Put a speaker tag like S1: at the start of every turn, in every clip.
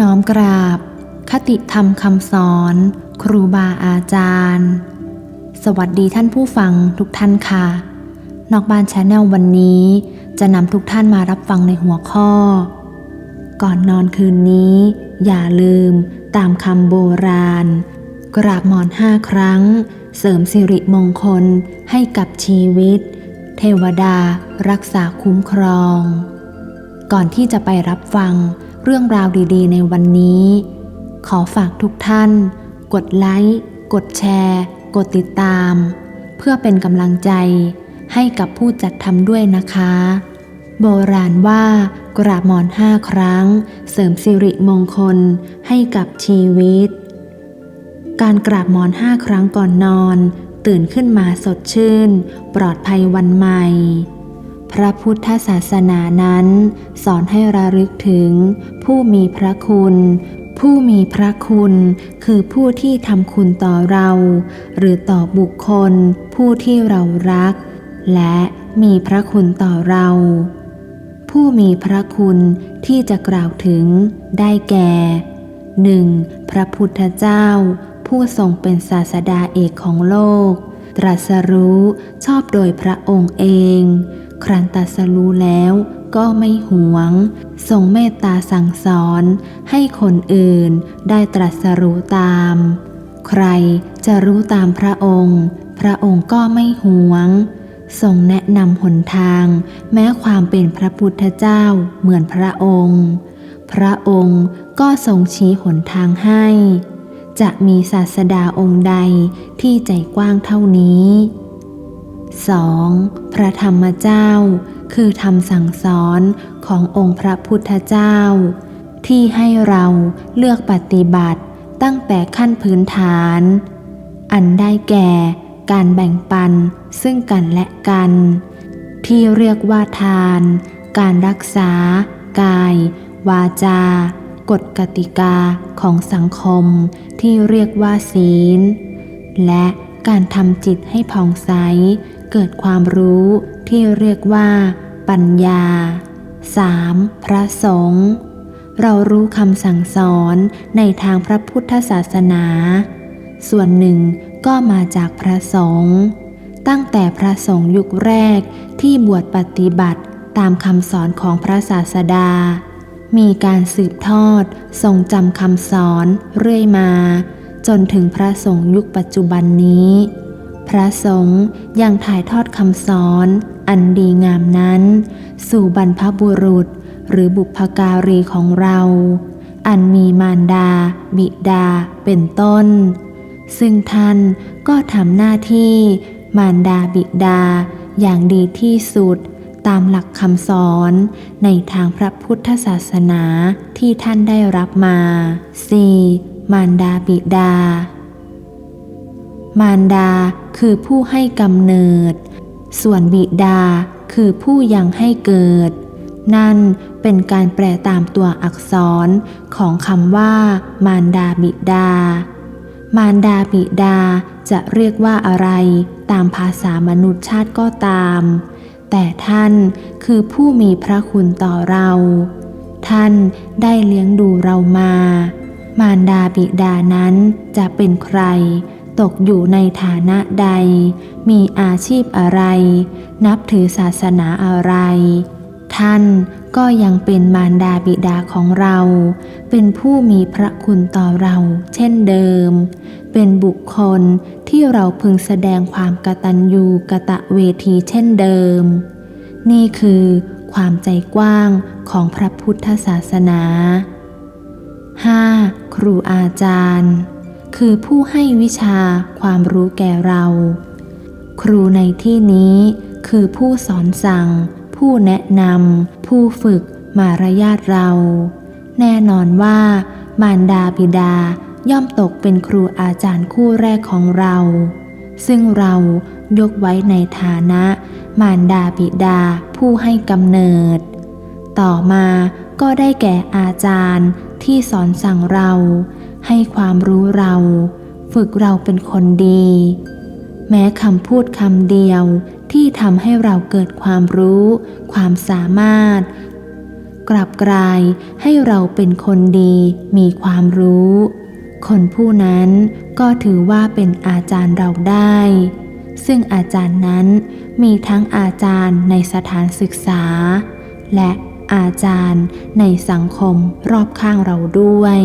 S1: น้อมกราบ คติธรรมคำสอน ครูบาอาจารย์ สวัสดีท่านผู้ฟังทุกท่านค่ะ นอกบ้านชาแนลวันนี้ จะนำทุกท่านมารับฟังในหัวข้อ ก่อนนอนคืนนี้ อย่าลืม ตามคำโบราณ กราบหมอนห้าครั้ง เสริมสิริมงคลให้กับชีวิต เทวดา รักษาคุ้มครอง ก่อนที่จะไปรับฟัง เรื่องราวดีๆ ในวันนี้ ขอฝากทุกท่าน กดไลค์ กดแชร์ กดติดตาม เพื่อเป็นกำลังใจให้กับผู้จัดทำด้วยนะคะ โบราณว่ากราบหมอนห้าครั้ง เสริมสิริมงคลให้กับชีวิต การกราบหมอนห้าครั้งก่อนนอน ตื่นขึ้นมาสดชื่น ปลอดภัยวันใหม่ พระพุทธศาสนานั้น สอนให้ระลึกถึง ผู้มีพระคุณ ผู้มีพระคุณคือผู้ที่ทำคุณต่อเรา หรือต่อบุคคล ผู้ที่เรารัก และมีพระคุณต่อเรา ผู้มีพระคุณที่จะกล่าวถึงได้แก่ 1. พระพุทธเจ้า ผู้ทรงเป็นศาสดาเอกของโลก ตรัสรู้ชอบโดยพระองค์เอง ครั้นตัสรู้แล้วก็ไม่หวง ทรงเมตตาสั่งสอน ให้คนอื่นได้ตรัสรู้ตาม ใครจะรู้ตามพระองค์ พระองค์ก็ไม่หวง ทรงแนะนำหนทาง แม้ความเป็นพระพุทธเจ้าเหมือนพระองค์ พระองค์ก็ทรงชี้หนทางให้ จะมีศาสดาองค์ใดที่ใจกว้างเท่านี้ 2. พระธรรมเจ้า คือธรรมสั่งสอนขององค์พระพุทธเจ้า ที่ให้เราเลือกปฏิบัติตั้งแต่ขั้นพื้นฐาน อันได้แก่การแบ่งปันซึ่งกันและกัน ที่เรียกว่าทาน การรักษา กาย วาจา กฎกติกาของสังคมที่เรียกว่าศีล และการทำจิตให้ผ่องใส เกิดความรู้ที่เรียกว่า ปัญญา 3. พระสงฆ์เรารู้คำสั่งสอนในทางพระพุทธศาสนา ส่วนหนึ่งก็มาจากพระสงฆ์ตั้งแต่พระสงฆ์ยุคแรกที่บวชปฏิบัติตามคำสอนของพระศาสดา มีการสืบทอดทรงจำคำสอนเรื่อยมา จนถึงพระสงฆ์ยุคปัจจุบันนี้ ระสงฆ์ยังถ่ายทอดคำสอน อันดีงามนั้น สู่บรรพบุรุษ หรือบุพการีของเรา อันมีมารดา บิดาเป็นต้น ซึ่งท่านก็ทำหน้าที่มารดาบิดาอย่างดีที่สุดตามหลักคำสอนในทางพระพุทธศาสนาที่ท่านได้รับมา 4. มารดาบิดา มารดาคือผู้ให้กำเนิด ส่วนบิดาคือผู้ยังให้เกิด นั่นเป็นการแปลตามตัวอักษรของคำว่า มารดาบิดา มารดาบิดาจะเรียกว่าอะไรตามภาษามนุษยชาติก็ตาม แต่ท่านคือผู้มีพระคุณต่อเรา ท่านได้เลี้ยงดูเรามา มารดาบิดานั้นจะเป็นใคร ตกอยู่ในฐานะใด มีอาชีพอะไร นับถือศาสนาอะไร ท่านก็ยังเป็นมารดาบิดาของเรา เป็นผู้มีพระคุณต่อเรา เช่นเดิม เป็นบุคคลที่เราพึงแสดงความกตัญญูกะตะเวทีเช่นเดิม นี่คือความใจกว้างของพระพุทธศาสนา 5. ครูอาจารย์ คือผู้ให้วิชาความรู้แก่เรา ครูในที่นี้คือผู้สอนสั่ง ผู้แนะนำผู้ฝึกมารยาทเรา แน่นอนว่า มารดาบิดาย่อมตกเป็นครูอาจารย์คู่แรกของเรา ซึ่งเรายกไว้ในฐานะ มารดาบิดาผู้ให้กำเนิด ต่อมาก็ได้แก่อาจารย์ที่สอนสั่งเรา ให้ความรู้เรา ฝึกเราเป็นคนดี แม้คำพูดคำเดียวที่ทำให้เราเกิดความรู้ ความสามารถ กลับกลายให้เราเป็นคนดีมีความรู้ คนผู้นั้นก็ถือว่าเป็นอาจารย์เราได้ ซึ่งอาจารย์นั้นมีทั้งอาจารย์ในสถานศึกษา และอาจารย์ในสังคมรอบข้างเราด้วย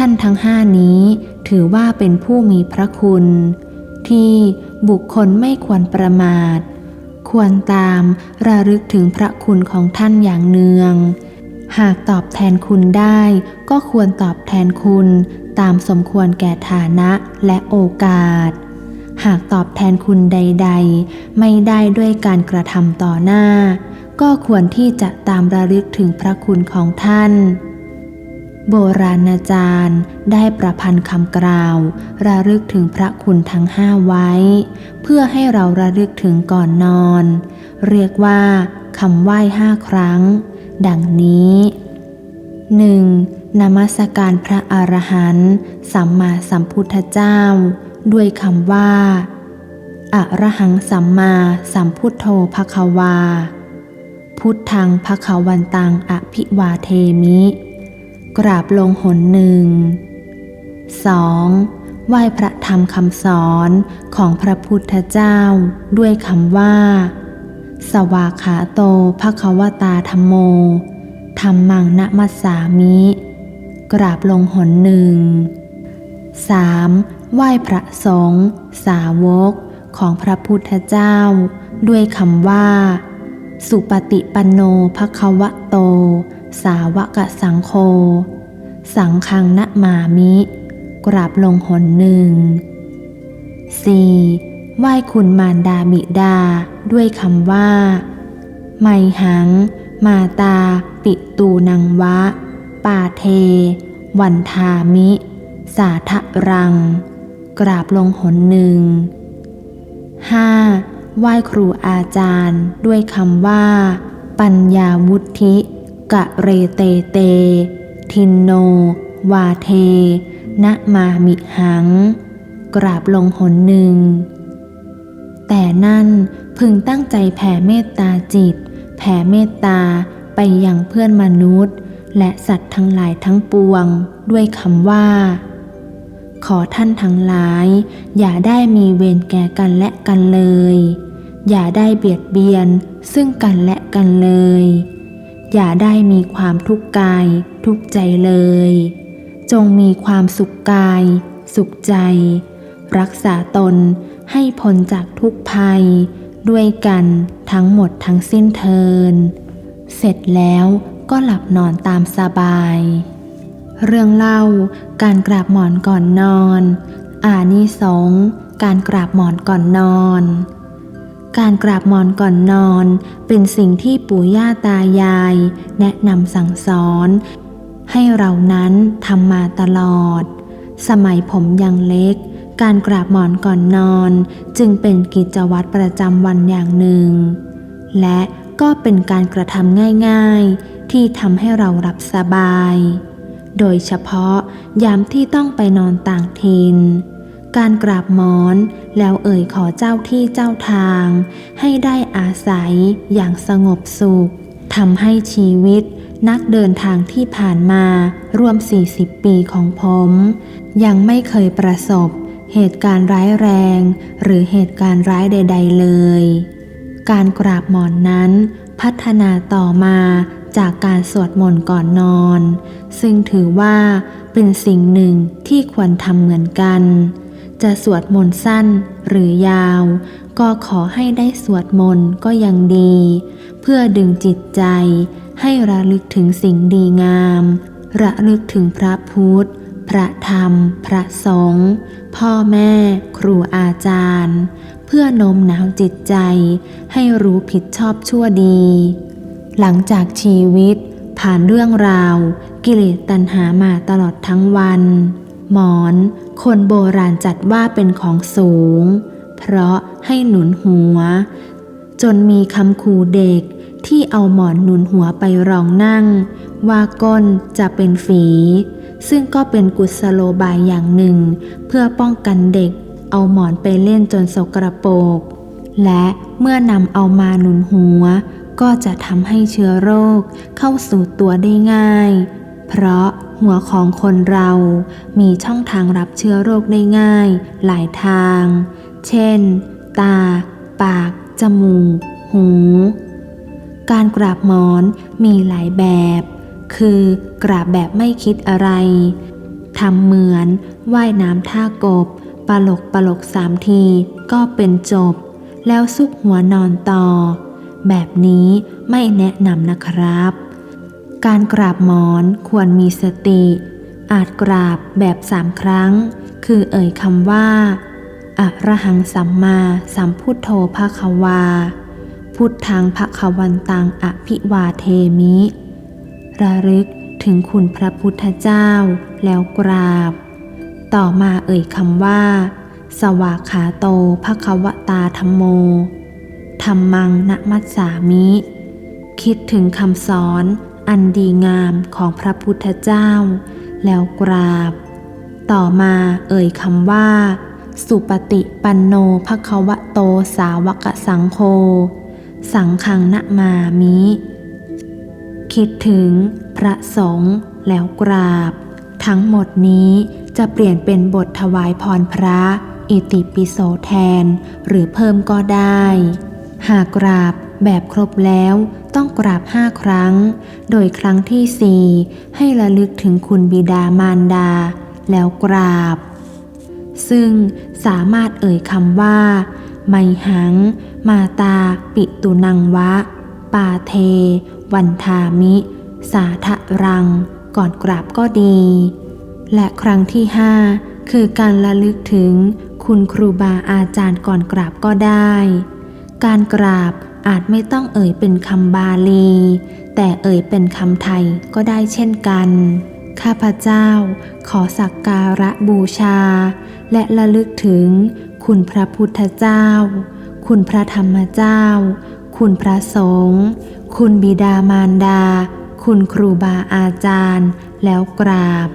S1: ท่านทั้งห้านี้ถือว่าเป็นผู้มีพระคุณ ที่บุคคลไม่ควรประมาท ควรตามระลึกถึงพระคุณของท่านอย่างเนือง หากตอบแทนคุณได้ก็ควรตอบแทนคุณตามสมควรแก่ฐานะและโอกาส หากตอบแทนคุณใด ๆ ไม่ได้ด้วยการกระทำต่อหน้า ก็ควรที่จะตามระลึกถึงพระคุณของท่าน โบราณอาจารย์ได้ประพันธ์คำกล่าว ระลึกถึงพระคุณทั้งห้าไว้ เพื่อให้เราระลึกถึงก่อนนอน เรียกว่าคำไหว้ห้าครั้ง ดังนี้ 1. นมัสการพระอรหันต์สัมมาสัมพุทธเจ้า ด้วยคำว่าอะระหังสัมมาสัมพุทโธภควา พุทธังภควันตังอภิวาเทมิ กราบลงหนหนึ่ง 2. ไหว้พระธรรมคำสอนของพระพุทธเจ้า ด้วยคำว่า สวากขาโตภควตาธรรมโมธรรมังนะมัสสามิ กราบลงหนหนึ่ง 3. ไหว้พระสงฆ์สาวกของพระพุทธเจ้า ด้วยคำว่า สุปฏิปันโนภควะโต สาวกสังโฆสังฆังนะมามิ กราบลงหนหนึ่ง 4. ไหว้คุณมารดาบิดา ด้วยคำว่า ไมหัง มาตา ปิตูนังวะ ปาเท วันทามิ สาทะรัง กราบลงหนหนึ่ง 5. ไหว้ครูอาจารย์ ด้วยคำว่า ปัญญาวุธิ กะเรเตเต ทินโน วาเท นะมามิหัง กราบลงหนหนึ่ง แต่นั่นพึงตั้งใจแผ่เมตตาจิต แผ่เมตตาไปยังเพื่อนมนุษย์ และสัตว์ทั้งหลายทั้งปวง ด้วยคำว่า ขอท่านทั้งหลาย อย่าได้มีเวรแก่กันและกันเลย อย่าได้เบียดเบียนซึ่งกันและกันเลย อย่าได้มีความทุกข์กาย ทุกข์ใจเลย จงมีความสุขกาย สุขใจ รักษาตนให้พ้นจากทุกภัย ด้วยกันทั้งหมดทั้งสิ้นเทิน เสร็จแล้วก็หลับนอนตามสบาย เรื่องเล่าการกราบหมอนก่อนนอน อานิสงการกราบหมอนก่อนนอน การกราบหมอนก่อนนอน เป็นสิ่งที่ปู่ย่าตายาย แนะนำสั่งสอน ให้เรานั้นทำมาตลอด สมัยผมยังเล็ก การกราบหมอนก่อนนอน จึงเป็นกิจวัตรประจำวันอย่างหนึ่ง และก็เป็นการกระทำง่ายๆ ที่ทำให้เราหลับสบาย โดยเฉพาะยามที่ต้องไปนอนต่างถิ่นการกราบหมอน แล้วเอ่ยขอเจ้าที่เจ้าทาง ให้ได้อาศัยอย่างสงบสุขทำให้ชีวิตนักเดินทางที่ผ่านมารวม 40 ปีของผม ยังไม่เคยประสบ เหตุการณ์ร้ายแรง หรือเหตุการณ์ร้ายใด ๆ เลย การกราบหมอนนั้น พัฒนาต่อมาจากการสวดมนต์ก่อนนอน ซึ่งถือว่าเป็นสิ่งหนึ่งที่ควรทำเหมือนกัน จะสวดมนต์สั้นหรือยาว ก็ขอให้ได้สวดมนต์ก็ยังดี เพื่อดึงจิตใจ ให้ระลึกถึงสิ่งดีงาม ระลึกถึงพระพุทธ พระธรรม พระสงฆ์พ่อแม่ ครูอาจารย์ เพื่อโน้มน้าวจิตใจ ให้รู้ผิดชอบชั่วดี หลังจากชีวิต ผ่านเรื่องราว กิเลสตัณหามาตลอดทั้งวัน หมอน คนโบราณจัดว่าเป็นของสูง เพราะให้หนุนหัว จนมีคำคูเด็กที่เอาหมอนหนุนหัวไปรองนั่ง ว่าก้นจะเป็นฝี ซึ่งก็เป็นกุศโลบายอย่างหนึ่ง เพื่อป้องกันเด็กเอาหมอนไปเล่นจนสกรปรกและเมื่อนำเอามาหนุนหัว ก็จะทำให้เชื้อโรคเข้าสู่ตัวได้ง่าย เพราะ หัวของคนเรามีช่องทางรับเชื้อโรคได้ง่าย หลายทาง เช่น ตา ปาก จมูก หู การกราบหมอนมีหลายแบบ คือกราบแบบไม่คิดอะไรทำเหมือนว่ายน้ำท่ากบ ปลกปลกสามทีก็เป็นจบ แล้วซุกหัวนอนต่อ แบบนี้ไม่แนะนำนะครับ การกราบหมอนควรมีสติ อาจกราบแบบสามครั้ง คือเอ่ยคำว่าอะระหังสัมมาสัมพุทโธภะควา พุทธังภะควันตังอภิวาเทมิ ระลึกถึงคุณพระพุทธเจ้าแล้วกราบ ต่อมาเอ่ยคำว่า สวากขาโตภะควตาธรรมโมธรรมังนมัสสามิ คิดถึงคำสอน อันดีงามของพระพุทธเจ้า แล้วกราบ ต่อมาเอ่ยคำว่า สุปฏิปันโนภคะวะโตสาวกสังโฆสังฆังนะมามิ คิดถึงพระสงฆ์แล้วกราบ ทั้งหมดนี้จะเปลี่ยนเป็นบทถวายพรพระอิติปิโสแทน หรือเพิ่มก็ได้ หากกราบแบบครบแล้ว ต้องกราบห้าครั้ง โดยครั้งที่สี่ให้ระลึกถึงคุณบิดามารดา แล้วกราบ ซึ่งสามารถเอ่ยคำว่า ไมหัง มาตา ปิตุนังวะ ปาเท วันทามิ สาทะรัง ก่อนกราบก็ดี และครั้งที่ห้าคือการระลึกถึงคุณครูบาอาจารย์ก่อนกราบก็ได้ การกราบ อาจไม่ต้องเอ่ยเป็นคำบาลี แต่เอ่ยเป็นคำไทยก็ได้เช่นกัน ข้าพเจ้าขอสักการะบูชา และระลึกถึง คุณพระพุทธเจ้า คุณพระธรรมเจ้า คุณพระสงฆ์คุณบิดามารดา คุณครูบาอาจารย์ แล้วกราบ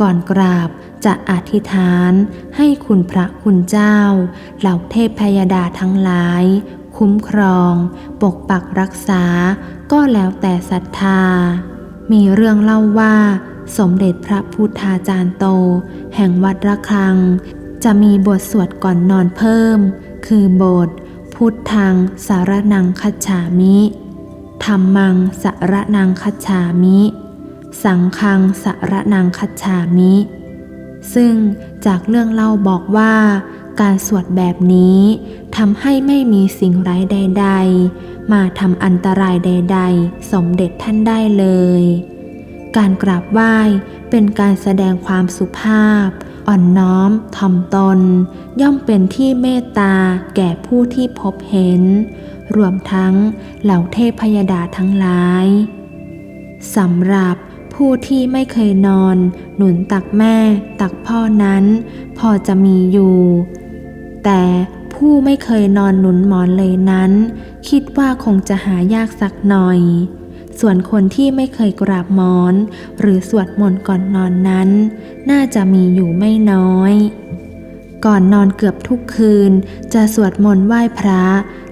S1: ก่อนกราบจะอธิษฐานให้คุณพระคุณเจ้า เหล่าเทพพยดาทั้งหลาย คุ้มครอง ปกปักรักษา ก็แล้วแต่ศรัทธา มีเรื่องเล่าว่า สมเด็จพระพุทธาจารย์โต แห่งวัดระฆัง จะมีบทสวดก่อนนอนเพิ่ม คือบท พุทธังสารนังคัจฉามิธรรมังสารนังคัจฉามิ สังฆังสารนังคัจฉามิ ซึ่งจากเรื่องเล่าบอกว่า การสวดแบบนี้ทำให้ไม่มีสิ่งร้ายใด ๆ มาทำอันตรายใด ๆ สมเด็จท่านได้เลย การกราบไหว้เป็นการแสดงความสุภาพ อ่อนน้อมถ่อมตน ย่อมเป็นที่เมตตาแก่ผู้ที่พบเห็น รวมทั้งเหล่าเทพพยดาทั้งหลายสำหรับผู้ที่ไม่เคยนอน หนุนตักแม่ ตักพ่อนั้น พอจะมีอยู่ แต่ผู้ไม่เคยนอนหนุนหมอนเลยนั้น คิดว่าคงจะหายากสักหน่อย ส่วนคนที่ไม่เคยกราบหมอน หรือสวดมนต์ก่อนนอนนั้น น่าจะมีอยู่ไม่น้อย ก่อนนอนเกือบทุกคืน จะสวดมนต์ไหว้พระ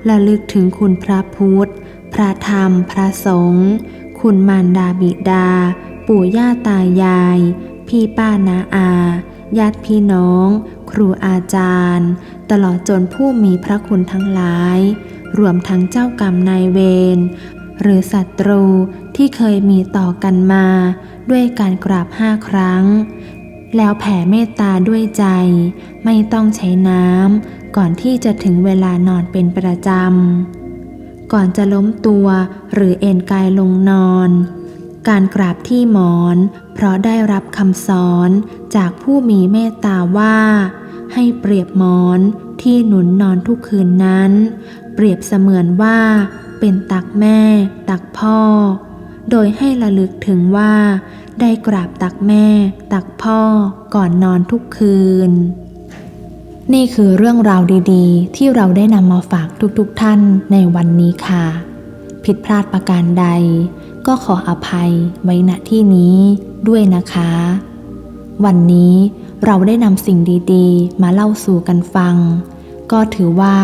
S1: ระลึกถึงคุณพระพุทธ พระธรรม พระสงฆ์คุณมารดาบิดา ปู่ย่าตายาย พี่ป้านาอาญาติพี่น้อง ครูอาจารย์ ตลอดจนผู้มีพระคุณทั้งหลาย รวมทั้งเจ้ากรรมนายเวรหรือศัตรูที่เคยมีต่อกันมา ด้วยการกราบห้าครั้ง แล้วแผ่เมตตาด้วยใจ ไม่ต้องใช้น้ำก่อนที่จะถึงเวลานอนเป็นประจำ ก่อนจะล้มตัวหรือเอนกายลงนอน การกราบที่หมอน เพราะได้รับคำสอนจากผู้มีเมตตาว่า ให้เปรียบหมอนที่หนุนนอนทุกคืนนั้น เปรียบเสมือนว่า เป็นตักแม่ ตักพ่อ โดยให้ระลึกถึงว่า ได้กราบตักแม่ ตักพ่อก่อนนอนทุกคืน นี่คือเรื่องราวดีๆ ที่เราได้นำมาฝากทุกๆทท่านในวันนี้ค่ะ ผิดพลาดประการใด ก็ขออภัยไว้ณที่นี้ด้วยนะคะ วันนี้ เราได้นำสิ่งดีๆ มาเล่าสู่กันฟัง ก็ถือว่า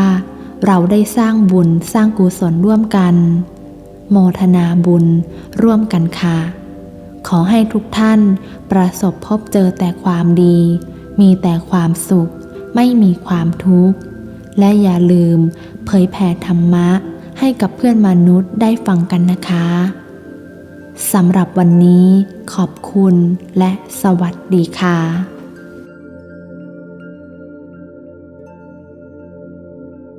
S1: เราได้สร้างบุญสร้างกุศลร่วมกัน โมทนาบุญร่วมกันค่ะ ขอให้ทุกท่านประสบพบเจอแต่ความดี มีแต่ความสุข ไม่มีความทุกข์ และอย่าลืมเผยแผ่ธรรมะให้กับเพื่อนมนุษย์ได้ฟังกันนะคะสำหรับวันนี้ขอบคุณและสวัสดีค่ะ